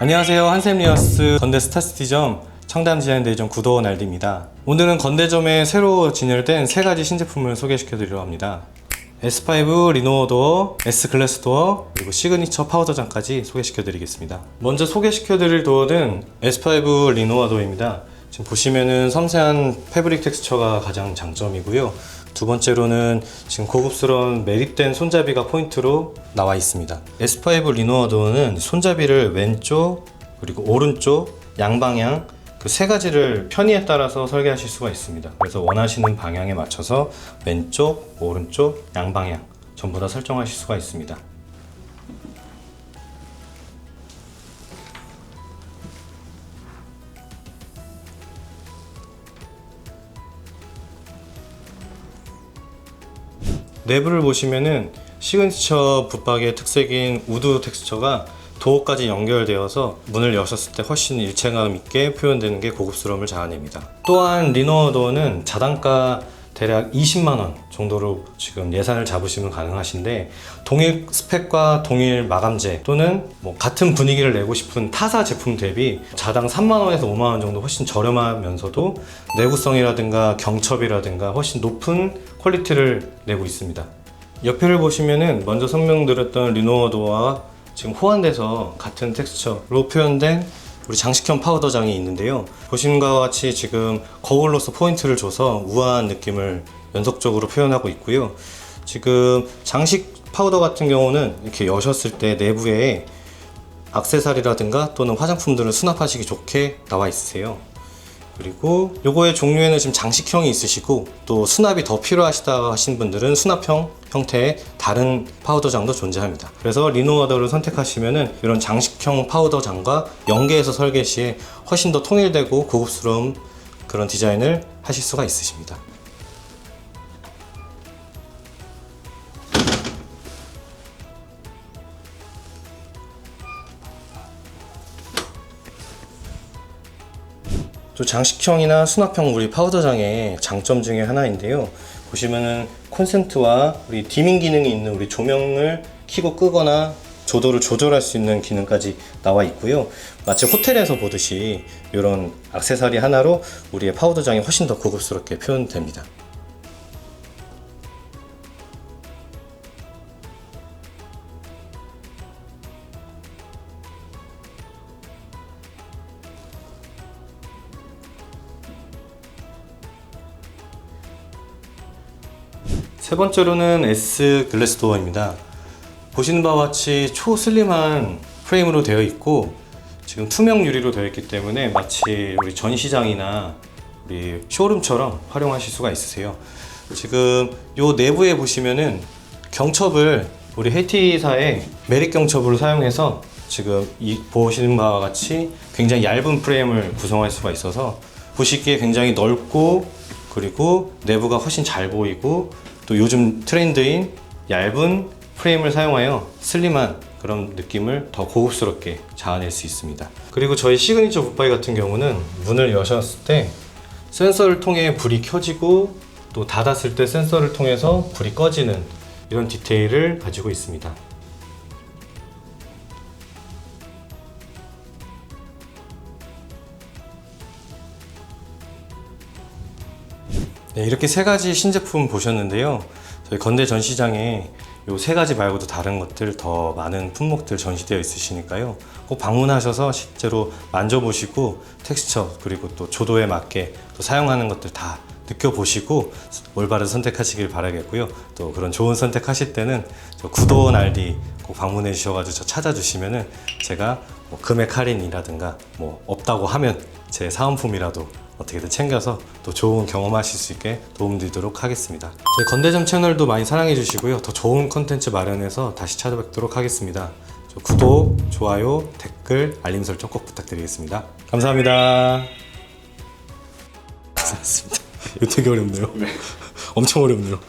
안녕하세요. 한샘리어스 건대 스타시티점 청담 디자인대점 구도원 알디입니다. 오늘은 건대점에 새로 진열된 세 가지 신제품을 소개시켜 드리려 합니다. S5 리노어 도어, S 글래스 도어, 그리고 시그니처 파우더장까지 소개시켜 드리겠습니다. 먼저 소개시켜 드릴 도어는 S5 리노어 도어입니다. 지금 보시면은 섬세한 패브릭 텍스처가 가장 장점이고요 두 번째로는 지금 고급스러운 매립된 손잡이가 포인트로 나와 있습니다. S5 리노어도어는 손잡이를 왼쪽 그리고 오른쪽 양방향 그 세 가지를 편의에 따라서 설계하실 수가 있습니다. 그래서 원하시는 방향에 맞춰서 왼쪽, 오른쪽, 양방향 전부 다 설정하실 수가 있습니다. 내부를 보시면은 시그니처 붙박이의 특색인 우드 텍스처가 도어까지 연결되어서 문을 여셨을 때 훨씬 일체감 있게 표현되는 게 고급스러움을 자아냅니다. 또한 리노어 도어는 자단가 대략 20만 원 정도로 지금 예산을 잡으시면 가능하신데 동일 스펙과 동일 마감재 또는 뭐 같은 분위기를 내고 싶은 타사 제품 대비 자당 3만 원에서 5만 원 정도 훨씬 저렴하면서도 내구성이라든가 경첩이라든가 훨씬 높은 퀄리티를 내고 있습니다. 옆에를 보시면은 먼저 설명드렸던 리노어도와 지금 호환돼서 같은 텍스처로 표현된 우리 장식형 파우더장이 있는데요. 것과 같이 지금 거울로서 포인트를 줘서 우아한 느낌을 연속적으로 표현하고 있고요. 지금 장식 파우더 같은 경우는 이렇게 여셨을 때 내부에 악세사리라든가 또는 화장품들을 수납하시기 좋게 나와 있으세요. 그리고 요거의 종류에는 지금 장식형이 있으시고 또 수납이 더 필요하시다 하신 분들은 수납형 형태의 다른 파우더장도 존재합니다. 그래서 리노어더를 선택하시면은 이런 장식형 파우더장과 연계해서 설계 시에 훨씬 더 통일되고 고급스러운 그런 디자인을 하실 수가 있으십니다. 또 장식형이나 수납형 우리 파우더장의 장점 중에 하나인데요. 보시면은 콘센트와 우리 디밍 기능이 있는 우리 조명을 켜고 끄거나 조도를 조절할 수 있는 기능까지 나와 있고요. 마치 호텔에서 보듯이 이런 액세서리 하나로 우리의 파우더장이 훨씬 더 고급스럽게 표현됩니다. 세 번째로는 S 글래스 도어입니다. 보시는 바와 같이 초슬림한 프레임으로 되어 있고 지금 투명 유리로 되어 있기 때문에 마치 우리 전시장이나 우리 쇼룸처럼 활용하실 수가 있으세요. 지금 요 내부에 보시면은 경첩을 우리 헤이티사의 메릭 경첩으로 사용해서 지금 이 보시는 바와 같이 굉장히 얇은 프레임을 구성할 수가 있어서 보시기에 굉장히 넓고 그리고 내부가 훨씬 잘 보이고 또 요즘 트렌드인 얇은 프레임을 사용하여 슬림한 그런 느낌을 더 고급스럽게 자아낼 수 있습니다. 그리고 저희 시그니처 붙바이 같은 경우는 문을 여셨을 때 센서를 통해 불이 켜지고 또 닫았을 때 센서를 통해서 불이 꺼지는 이런 디테일을 가지고 있습니다. 네, 이렇게 세 가지 신제품 보셨는데요. 저희 건대 전시장에 요 세 가지 말고도 다른 것들 더 많은 품목들 전시되어 있으시니까요. 꼭 방문하셔서 실제로 만져보시고 텍스처 그리고 또 조도에 맞게 또 사용하는 것들 다 느껴보시고 올바른 선택하시길 바라겠고요. 또 그런 좋은 선택하실 때는 저 구도원 알디 꼭 방문해 주셔가지고 저 찾아주시면은 제가 뭐 금액 할인이라든가 뭐 없다고 하면 제 사은품이라도 어떻게든 챙겨서 또 좋은 경험하실 수 있게 도움드리도록 하겠습니다. 저희 건대점 채널도 많이 사랑해 주시고요. 더 좋은 컨텐츠 마련해서 다시 찾아뵙도록 하겠습니다. 저 구독, 좋아요, 댓글, 알림 설정 꼭 부탁드리겠습니다. 감사합니다. 고생하셨습니다. 이거 되게 어렵네요. 엄청 어렵네요.